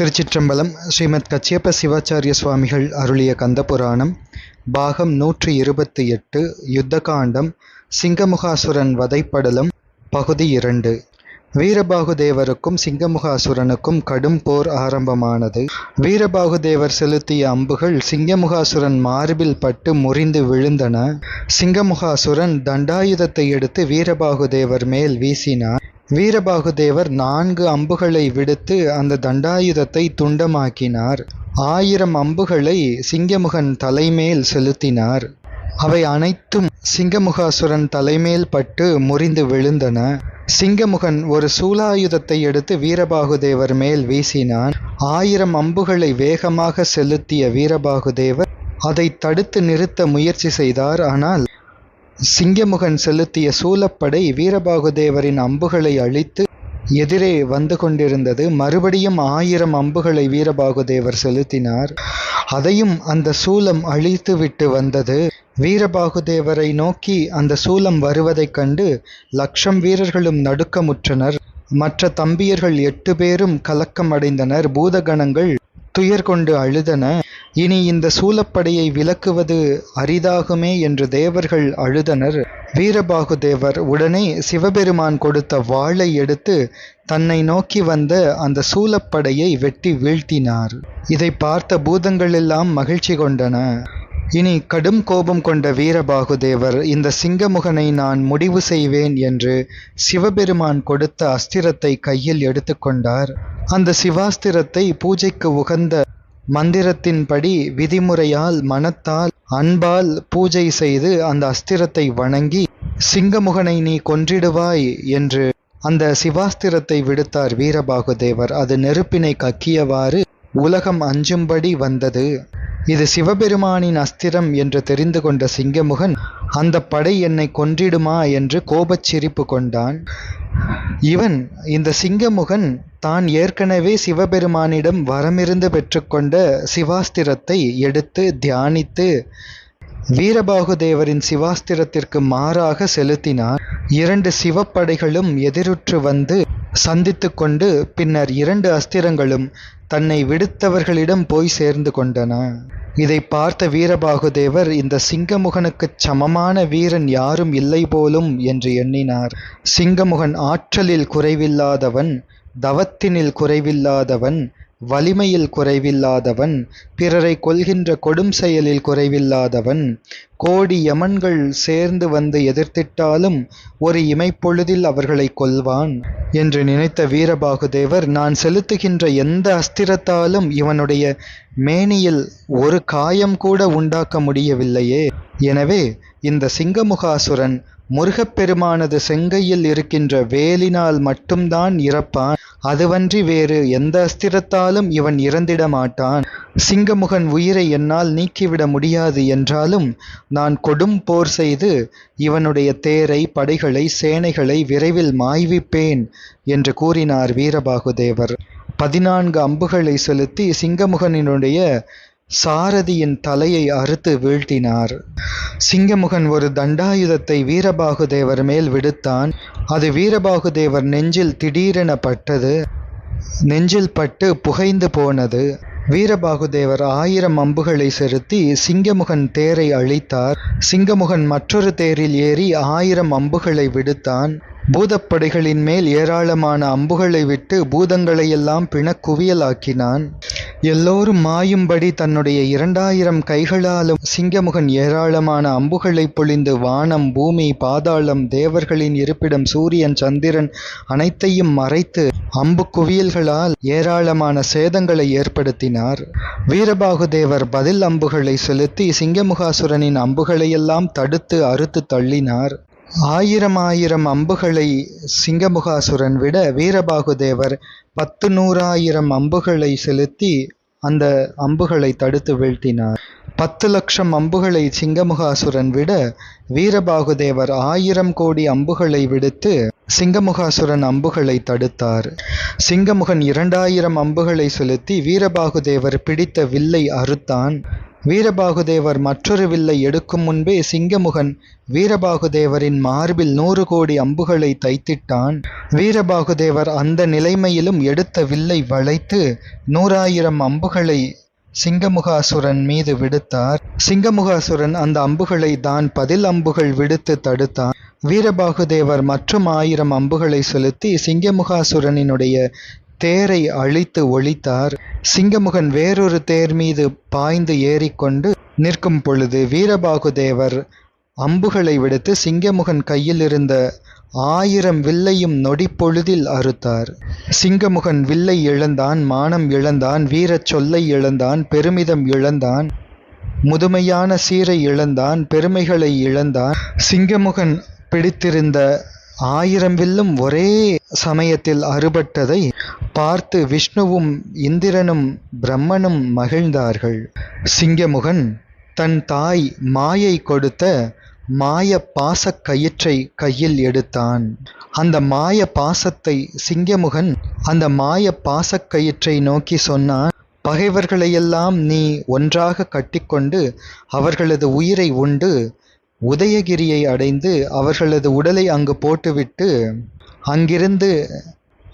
திருச்சிற்றம்பலம் ஸ்ரீமத் கச்சியப்ப சிவாச்சாரிய சுவாமிகள் அருளிய கந்தபுராணம் பாகம் நூற்றி இருபத்தி எட்டு யுத்தகாண்டம் சிங்கமுகாசுரன் வதைப்படலம் பகுதி இரண்டு. வீரபாகுதேவருக்கும் சிங்கமுகாசுரனுக்கும் கடும் போர் ஆரம்பமானது. வீரபாகுதேவர் செலுத்திய அம்புகள் சிங்கமுகாசுரன் மார்பில் பட்டு முறிந்து விழுந்தன. சிங்கமுகாசுரன் தண்டாயுதத்தை எடுத்து வீரபாகுதேவர் மேல் வீசினார் வீரபாகுதேவர் நான்கு அம்புகளை விடுத்து அந்த தண்டாயுதத்தை துண்டமாக்கினார். ஆயிரம் அம்புகளை சிங்கமுகன் தலைமேல் செலுத்தினார். அவை அனைத்தும் சிங்கமுகாசுரன் தலைமேல் பட்டு முறிந்து விழுந்தன. சிங்கமுகன் ஒரு சூலாயுதத்தை எடுத்து வீரபாகுதேவர் மேல் வீசினான். ஆயிரம் அம்புகளை வேகமாக செலுத்திய வீரபாகுதேவர் அதை தடுத்து நிறுத்த முயற்சி செய்தார். ஆனால் சிங்கமுகன் செலுத்திய சூலப்படை வீரபாகுதேவரின் அம்புகளை அழித்து எதிரே வந்து கொண்டிருந்தது. மறுபடியும் ஆயிரம் அம்புகளை வீரபாகுதேவர் செலுத்தினார். அதையும் அந்த சூலம் அழித்துவிட்டு வந்தது. வீரபாகுதேவரை நோக்கி அந்த சூலம் வருவதைக் கண்டு லட்சம் வீரர்களும் நடுக்கமுற்றனர். மற்ற தம்பியர்கள் எட்டு பேரும் கலக்கம் அடைந்தனர் பூதகணங்கள் துயர் கொண்டு அழுதன. இனி இந்த சூலப்படையை விலக்குவது அரிதாகுமே என்று தேவர்கள் அழுதனர். வீரபாகுதேவர் உடனே சிவபெருமான் கொடுத்த வாளை எடுத்து தன்னை நோக்கி வந்த அந்த சூலப்படையை வெட்டி வீழ்த்தினார். இதை பார்த்த பூதங்களெல்லாம் மகிழ்ச்சி கொண்டன. இனி கடும் கோபம் கொண்ட வீரபாகுதேவர் இந்த சிங்கமுகனை நான் முடிவு செய்வேன் என்று சிவபெருமான் கொடுத்த அஸ்திரத்தை கையில் எடுத்துக்கொண்டார். அந்த சிவாஸ்திரத்தை பூஜைக்கு உகந்த மந்திரத்தின்படி விதிமுறையால் மனத்தால் அன்பால் பூஜை செய்து அந்த அஸ்திரத்தை வணங்கி சிங்கமுகனை நீ கொன்றிடுவாய் என்று அந்த சிவாஸ்திரத்தை விடுத்தார் வீரபாகுதேவர். அது நெருப்பினை கக்கியவாறு உலகம் அஞ்சும்படி வந்தது. இது சிவபெருமானின் அஸ்திரம் என்று தெரிந்து கொண்ட சிங்கமுகன் அந்த படை என்னை கொன்றிடுமா என்று கோபச் சிரிப்பு கொண்டான். இவன் இந்த சிங்கமுகன் தான் ஏற்கனவே சிவபெருமானிடம் வரமிருந்து பெற்றுக்கொண்ட சிவாஸ்திரத்தை எடுத்து தியானித்து வீரபாகுதேவரின் சிவாஸ்திரத்திற்கு மாறாக செலுத்தினார். இரண்டு சிவப்படைகளும் எதிருற்று வந்து சந்தித்து கொண்டு பின்னர் இரண்டு அஸ்திரங்களும் தன்னை விடுத்தவர்களிடம் போய் சேர்ந்து கொண்டன. இதை பார்த்த வீரபாகுதேவர் இந்த சிங்கமுகனுக்குச் சமமான வீரன் யாரும் இல்லை போலும் என்று எண்ணினார். சிங்கமுகன் ஆற்றலில் குறைவில்லாதவன் தவத்தினில் குறைவில்லாதவன் வலிமையில் குறைவில்லாதவன் பிறரை கொல்கின்ற கொடும் செயலில் குறைவில்லாதவன் கோடி யமன்கள் சேர்ந்து வந்து எதிர்த்திட்டாலும் ஒரு இமைப்பொழுதில் அவர்களை கொல்வான் என்று நினைத்த வீரபாகுதேவர் நான் செலுத்துகின்ற எந்த அஸ்திரத்தாலும் இவனுடைய மேனியில் ஒரு காயம் கூட உண்டாக்க முடியவில்லையே. எனவே இந்த சிங்கமுகாசுரன் முருகப்பெருமானது செங்கையில் இருக்கின்ற வேலினால் மட்டும்தான் இறப்பான். அதுவன்றி வேறு எந்த அஸ்திரத்தாலும் இவன் இறந்திட மாட்டான் சிங்கமுகன் உயிரை என்னால் நீக்கிவிட முடியாது என்றாலும் நான் கொடும் போர் செய்து இவனுடைய தேரை படைகளை சேனைகளை விரைவில் மாய்விப்பேன் என்று கூறினார் வீரபாகுதேவர். பதினான்கு அம்புகளை செலுத்தி சிங்கமுகனினுடைய சாரதியின் தலையை அறுத்து வீழ்த்தினார். சிங்கமுகன் ஒரு தண்டாயுதத்தை வீரபாகுதேவர் மேல் விடுத்தான். அது வீரபாகுதேவர் நெஞ்சில் திடீரென பட்டது. நெஞ்சில் பட்டு புகைந்து போனது. வீரபாகுதேவர் ஆயிரம் அம்புகளை செலுத்தி சிங்கமுகன் தேரை அழித்தார். சிங்கமுகன் மற்றொரு தேரில் ஏறி ஆயிரம் அம்புகளை விடுத்தான். பூதப்படைகளின் மேல் ஏராளமான அம்புகளை விட்டு பூதங்களையெல்லாம் பிணக்குவியலாக்கினான். எல்லோரும் மாயும்படி தன்னுடைய இரண்டாயிரம் கைகளாலும் சிங்கமுகன் ஏராளமான அம்புகளை பொழிந்து வானம் பூமி பாதாளம் தேவர்களின் இருப்பிடம் சூரியன் சந்திரன் அனைத்தையும் மறைத்து அம்பு குவியல்களால் ஏராளமான சேதங்களை ஏற்படுத்தினார். வீரபாகுதேவர் பதில் அம்புகளை செலுத்தி சிங்கமுகாசுரனின் அம்புகளையெல்லாம் தடுத்து அறுத்து தள்ளினார். ஆயிரம் ஆயிரம் அம்புகளை சிங்கமுகாசுரன் விட வீரபாகுதேவர் பத்து நூறாயிரம் அம்புகளை செலுத்தி அந்த அம்புகளை தடுத்து வீழ்த்தினார். பத்து லட்சம் அம்புகளை சிங்கமுகாசுரன் விட வீரபாகுதேவர் ஆயிரம் கோடி அம்புகளை விடுத்து சிங்கமுகாசுரன் அம்புகளை தடுத்தார். சிங்கமுகன் இரண்டாயிரம் அம்புகளை செலுத்தி வீரபாகுதேவர் பிடித்த வில்லை அறுத்தான். வீரபாகுதேவர் மற்றொரு வில்லை எடுக்கும் முன்பே சிங்கமுகன் வீரபாகுதேவரின் மார்பில் நூறு கோடி அம்புகளை தைத்திட்டான். வீரபாகுதேவர் அந்த நிலைமையிலும் எடுத்த வில்லை வளைத்து நூறாயிரம் அம்புகளை சிங்கமுகாசுரன் மீது விடுத்தார். சிங்கமுகாசுரன் அந்த அம்புகளை தான் பதில் அம்புகள் விடுத்து தடுத்தான். வீரபாகுதேவர் மற்றும் ஆயிரம் அம்புகளை செலுத்தி சிங்கமுகாசுரனினுடைய தேரை அழித்து ஒழித்தார். சிங்கமுகன் வேறொரு தேர் மீது பாய்ந்து ஏறிக்கொண்டு நிற்கும் பொழுது வீரபாகுதேவர் அம்புகளை விடுத்து சிங்கமுகன் கையில் இருந்த ஆயிரம் வில்லையும் நொடிப்பொழுதில் அறுத்தார். சிங்கமுகன் வில்லை இழந்தான் மானம் இழந்தான் வீரச் சொல்லை இழந்தான் பெருமிதம் இழந்தான் முதுமையான சீரை இழந்தான் பெருமைகளை இழந்தான். சிங்கமுகன் பிடித்திருந்த ஆயிரம் வில்லும் ஒரே சமயத்தில் அறுபட்டதை பார்த்து விஷ்ணுவும் இந்திரனும் பிரம்மனும் மகிழ்ந்தார்கள். சிங்கமுகன் தன் தாய் மாயை கொடுத்த மாய பாசக் கயிற்றை கையில் எடுத்தான். அந்த மாய பாசத்தை சிங்கமுகன் அந்த மாய பாசக் கயிற்றை நோக்கி சொன்னான் பகைவர்களையெல்லாம் நீ ஒன்றாக கட்டிக்கொண்டு அவர்களது உயிரை உண்டு உதயகிரியை அடைந்து அவர்களது உடலை அங்கு போட்டுவிட்டு அங்கிருந்து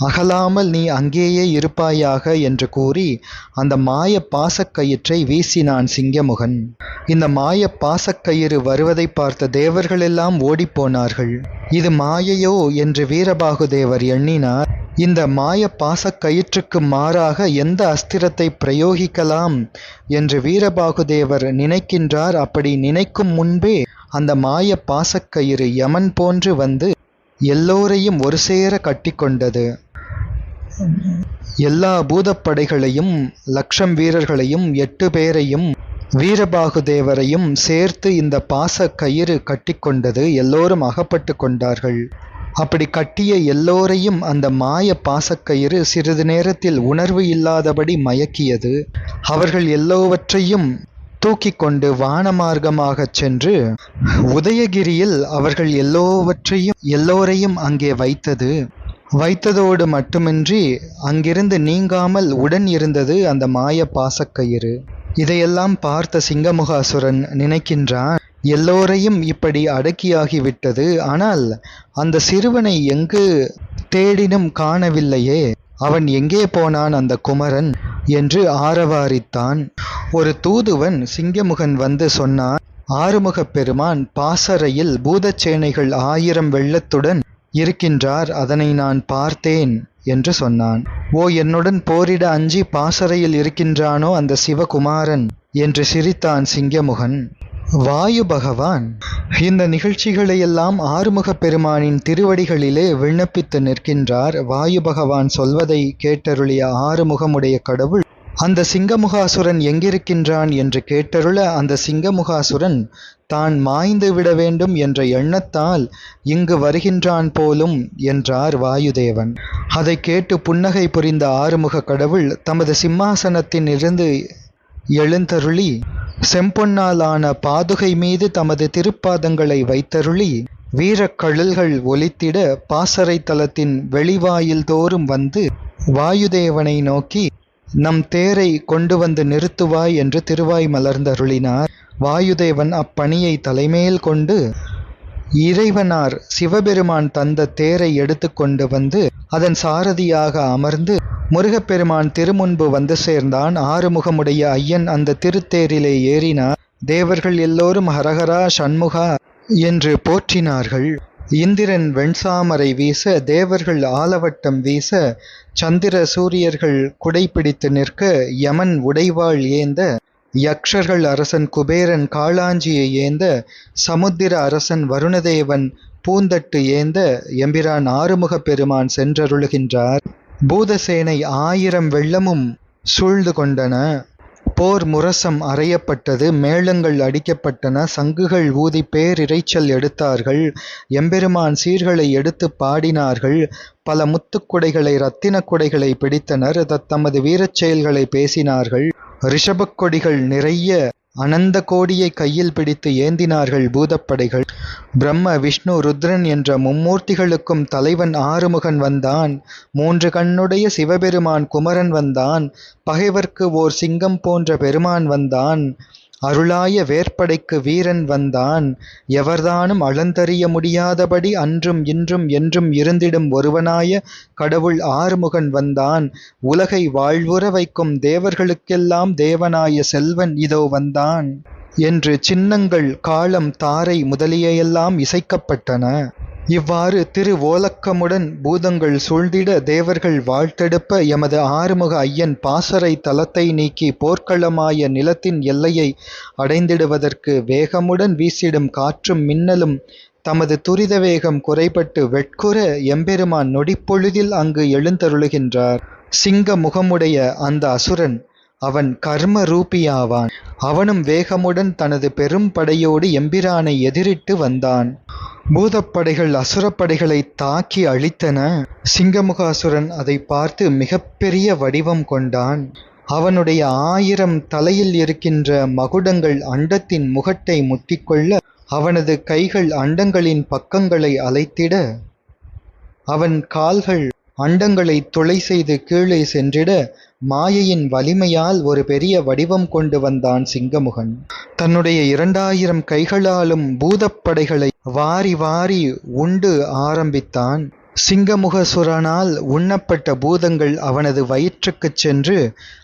அகலாமல் நீ அங்கேயே இருப்பாயாக என்று கூறி அந்த மாய பாசக்கயிற்றை வீசினான் சிங்கமுகன். இந்த மாய பாசக்கயிறு வருவதை பார்த்த தேவர்களெல்லாம் ஓடிப்போனார்கள் இது மாயையோ என்று வீரபாகுதேவர் எண்ணினார். இந்த மாய பாசக்கயிற்றுக்கு மாறாக எந்த அஸ்திரத்தை பிரயோகிக்கலாம் என்று வீரபாகுதேவர் நினைக்கின்றார். அப்படி நினைக்கும் முன்பே அந்த மாய பாசக்கயிறு யமன் போன்று வந்து எல்லோரையும் ஒரு சேர கட்டிக்கொண்டது எல்லா பூதப்படைகளையும் லட்சம் வீரர்களையும் எட்டு பேரையும் வீரபாகுதேவரையும் சேர்த்து இந்த பாச கயிறு கட்டிக்கொண்டது எல்லோரும் அகப்பட்டு கொண்டார்கள். அப்படி கட்டிய எல்லோரையும் அந்த மாய பாசக்கயிறு சிறிது நேரத்தில் உணர்வு இல்லாதபடி மயக்கியது. அவர்கள் எல்லோவற்றையும் தூக்கி கொண்டு வானமார்க்கமாகச் சென்று உதயகிரியில் அவர்கள் எல்லோவற்றையும் எல்லோரையும் அங்கே வைத்தது. வைத்ததோடு மட்டுமின்றி அங்கிருந்து நீங்காமல் உடன் இருந்தது அந்த மாய பாசக்கயிறு இதையெல்லாம் பார்த்த சிங்கமுகாசுரன் நினைக்கின்றான் எல்லோரையும் இப்படி அடக்கியாகிவிட்டது. ஆனால் அந்த சிறுவனை எங்கு தேடினும் காணவில்லையே. அவன் எங்கே போனான் அந்த குமரன்? என்று ஆரவாரித்தான். ஒரு தூதுவன் சிங்கமுகன் வந்து சொன்னான் ஆறுமுகப் பெருமான் பாசறையில் பூதச்சேனைகள் ஆயிரம் வெள்ளத்துடன் இருக்கின்றார். அதனை நான் பார்த்தேன். என்று சொன்னான். ஓ என்னுடன் போரிட அஞ்சி பாசறையில் இருக்கின்றானோ அந்த சிவகுமாரன்? என்று சிரித்தான் சிங்கமுகன். வாயு பகவான் இந்த நிகழ்ச்சிகளையெல்லாம் ஆறுமுகப் பெருமானின் திருவடிகளிலே விண்ணப்பித்து நிற்கின்றார். வாயு பகவான் சொல்வதை கேட்டருளிய ஆறுமுகமுடைய கடவுள் அந்த சிங்கமுகாசுரன் எங்கிருக்கின்றான் என்று கேட்டருள அந்த சிங்கமுகாசுரன் தான் மாய்ந்து விட வேண்டும் என்ற எண்ணத்தால் இங்கு வருகின்றான் போலும் என்றார் வாயுதேவன். அதை கேட்டு புன்னகை புரிந்த ஆறுமுக கடவுள் தமது சிம்மாசனத்தின் இருந்து எழுந்தருளி செம்பொன்னாலான பாதுகை மீது தமது திருப்பாதங்களை வைத்தருளி வீரக்கழல்கள் ஒலித்திட பாசறை தலத்தின் வெளிவாயில் தோறும் வந்து வாயுதேவனை நோக்கி நம் தேரை கொண்டு வந்து நிறுத்துவாய் என்று திருவாய் மலர்ந்தருளினார். வாயுதேவன் அப்பணியை தலைமேல் கொண்டு இறைவனார் சிவபெருமான் தந்த தேரை எடுத்துக்கொண்டு வந்து அதன் சாரதியாக அமர்ந்து முருகப்பெருமான் திருமுன்பு வந்து சேர்ந்தான். ஆறுமுகமுடைய ஐயன் அந்த திருத்தேரிலே ஏறினார். தேவர்கள் எல்லோரும் ஹரஹரா சண்முகா என்று போற்றினார்கள். இந்திரன் வெண்சாமரை வீச தேவர்கள் ஆலவட்டம் வீச சந்திர சூரியர்கள் குடைப்பிடித்து நிற்க யமன் உடைவாள் ஏந்த யக்ஷர்கள் அரசன் குபேரன் காளாஞ்சியை ஏந்த சமுத்திர அரசன் வருணதேவன் பூந்தட்டு ஏந்த எம்பிரான் ஆறுமுகப் பெருமான் சென்றருளுகின்றார். பூதசேனை ஆயிரம் வெள்ளமும் சூழ்ந்து கொண்டன. போர் முரசம் அறையப்பட்டது மேளங்கள் அடிக்கப்பட்டன சங்குகள் ஊதி பேரிரைச்சல் எடுத்தார்கள் எம்பெருமான் சீர்களை எடுத்து பாடினார்கள் பல முத்துக்குடைகளை இரத்தினக் குடைகளை பிடித்தனர் தத்தமது வீரச் செயல்களை பேசினார்கள். ரிஷபக் கொடிகள் நிறைய அனந்த கோடியை கையில் பிடித்து ஏந்தினார்கள் பூதப்படைகள். பிரம்ம விஷ்ணு ருத்ரன் என்ற மும்மூர்த்திகளுக்கும் தலைவன் ஆறுமுகன் வந்தான். மூன்று கண்ணுடைய சிவபெருமான் குமரன் வந்தான். பகைவர்க்கு ஓர் சிங்கம் போன்ற பெருமான் வந்தான். அருளாய வேற்படைக்கு வீரன் வந்தான். எவர்தானும் அளந்தறிய முடியாதபடி அன்றும் இன்றும் என்றும் இருந்திடும் ஒருவனாய கடவுள் ஆறுமுகன் வந்தான். உலகை வாழ்வுற வைக்கும் தேவர்களுக்கெல்லாம் தேவனாய செல்வன் இதோ வந்தான். என்று சின்னங்கள் காலம் தாரை முதலியெல்லாம் இசைக்கப்பட்டன. இவ்வாறு திரு ஓலக்கமுடன் பூதங்கள் சூழ்ந்திட தேவர்கள் வாழ்த்தெடுப்ப எமது ஆறுமுக ஐயன் பாசறை தலத்தை நீக்கி போர்க்களமாய நிலத்தின் எல்லையை அடைந்திடுவதற்கு வேகமுடன் வீசிடும் காற்றும் மின்னலும் தமது துரித வேகம் குறைபட்டு வெட்குற எம்பெருமான் நொடிப்பொழுதில் அங்கு எழுந்தருளுகின்றார். சிங்க முகமுடைய அந்த அசுரன் அவன் கர்ம ரூபியாவான் அவனும் வேகமுடன் தனது பெரும் படையோடு எம்பிரானை எதிரிட்டு வந்தான். பூதப்படைகள் அசுரப்படைகளை தாக்கி அழித்தன. சிங்கமுகாசுரன் அதை பார்த்து மிகப்பெரிய வடிவம் கொண்டான். அவனுடைய ஆயிரம் தலையில் இருக்கின்ற மகுடங்கள் அண்டத்தின் முகட்டை முத்திக்கொள்ள அவனது கைகள் அண்டங்களின் பக்கங்களை அலைத்திட அவன் கால்கள் அண்டங்களை துளை செய்து கீழே சென்றிட மாயையின் வலிமையால் ஒரு பெரிய வடிவம் கொண்டு வந்தான் சிங்கமுகன். தன்னுடைய இரண்டாயிரம் கைகளாலும் பூதப்படைகளை வாரி வாரி உண்டு ஆரம்பித்தான். சிங்கமுகசுரனால் உண்ணப்பட்ட பூதங்கள் அவனது வயிற்றுக்குச் சென்று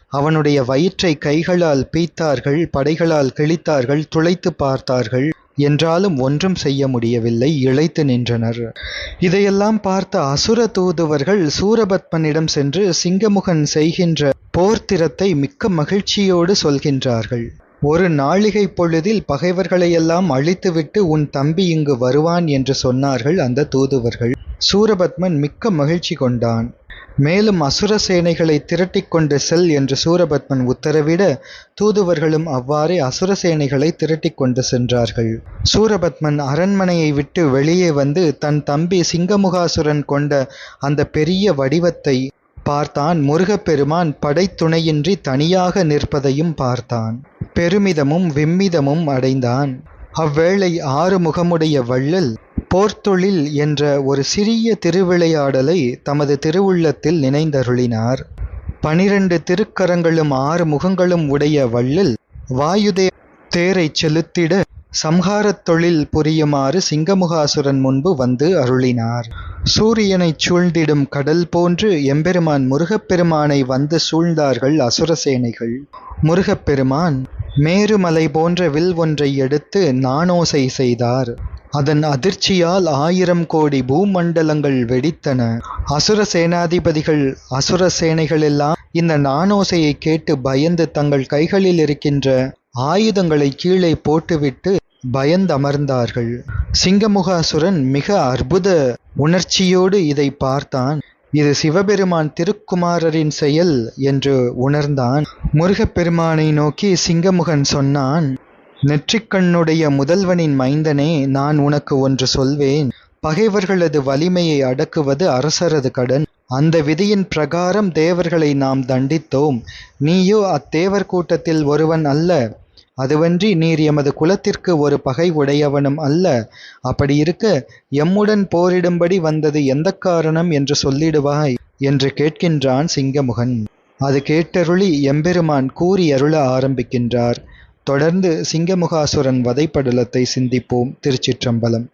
அவனுடைய வயிற்றை கைகளால் பீத்தார்கள் படைகளால் கிழித்தார்கள் துளைத்து பார்த்தார்கள். என்றாலும் ஒன்றும் செய்ய முடியவில்லை இழைத்து நின்றனர். இதையெல்லாம் பார்த்த அசுர தூதுவர்கள் சூரபத்மனிடம் சென்று சிங்கமுகன் செய்கின்ற போர்த்திரத்தை மிக்க மகிழ்ச்சியோடு சொல்கின்றார்கள். ஒரு நாழிகை பொழுதில் பகைவர்களையெல்லாம் அழித்துவிட்டு உன் தம்பி இங்கு வருவான் என்று சொன்னார்கள் அந்த தூதுவர்கள். சூரபத்மன் மிக்க மகிழ்ச்சி கொண்டான். மேலும் அசுர சேனைகளை திரட்டிக் கொண்டு செல் என்று சூரபத்மன் உத்தரவிட தூதுவர்களும் அவ்வாறே அசுர சேனைகளை திரட்டிக் கொண்டு சென்றார்கள். சூரபத்மன் அரண்மனையை விட்டு வெளியே வந்து தன் தம்பி சிங்கமுகாசுரன் கொண்ட அந்த பெரிய வடிவத்தை பார்த்தான். முருகப்பெருமான் படைத்துணையின்றி தனியாக நிற்பதையும் பார்த்தான். பெருமிதமும் விம்மிதமும் அடைந்தான். அவ்வேளை ஆறு முகமுடைய வள்ளல் போர்த்தொழில் என்ற ஒரு சிறிய திருவிளையாடலை தமது திருவுள்ளத்தில் நினைந்தருளினார். பனிரண்டு திருக்கரங்களும் ஆறு முகங்களும் உடைய வள்ளல் வாயுதே தேரைச் செலுத்திட சம்ஹாரத் தொழில் புரியுமாறு சிங்கமுகாசுரன் முன்பு வந்து அருளினார். சூரியனைச் சூழ்ந்திடும் கடல் போன்று எம்பெருமான் முருகப்பெருமானை வந்து சூழ்ந்தார்கள் அசுரசேனைகள். முருகப்பெருமான் மேருமலை போன்ற வில் ஒன்றை எடுத்து நாணோசை செய்தார். அதன் அதிர்ச்சியால் ஆயிரம் கோடி பூமண்டலங்கள் வெடித்தன. அசுர சேனாதிபதிகள் அசுர சேனைகளெல்லாம் இந்த நாணோசையை கேட்டு பயந்து தங்கள் கைகளில் இருக்கின்ற ஆயுதங்களை கீழே போட்டுவிட்டு பயந்தமர்ந்தார்கள். சிங்கமுகாசுரன் மிக அற்புத உணர்ச்சியோடு இதை பார்த்தான். இது சிவபெருமான் திருக்குமாரரின் செயல் என்று உணர்ந்தான். முருகப்பெருமானை நோக்கி சிங்கமுகன் சொன்னான் நெற்றிக்கண்ணுடைய முதல்வனின் மைந்தனே நான் உனக்கு ஒன்று சொல்வேன். பகைவர்களது வலிமையை அடக்குவது அரசரது கடன். அந்த விதியின் பிரகாரம் தேவர்களை நாம் தண்டித்தோம். நீயோ அத்தேவர் கூட்டத்தில் ஒருவன் அல்ல. அதுவன்றி நீர் எமது குலத்திற்கு ஒரு பகை உடையவனும் அல்ல. அப்படி இருக்க எம்முடன் போரிடும்படி வந்தது எந்த காரணம் என்று சொல்லிடுவாய்? என்று கேட்கின்றான் சிங்கமுகன். அது கேட்டருளி எம்பெருமான் கூறி அருள ஆரம்பிக்கின்றார். தொடர்ந்து சிங்கமுகாசுரன் வதைப்படலத்தை சிந்திப்போம் திருச்சிற்றம்பலம்.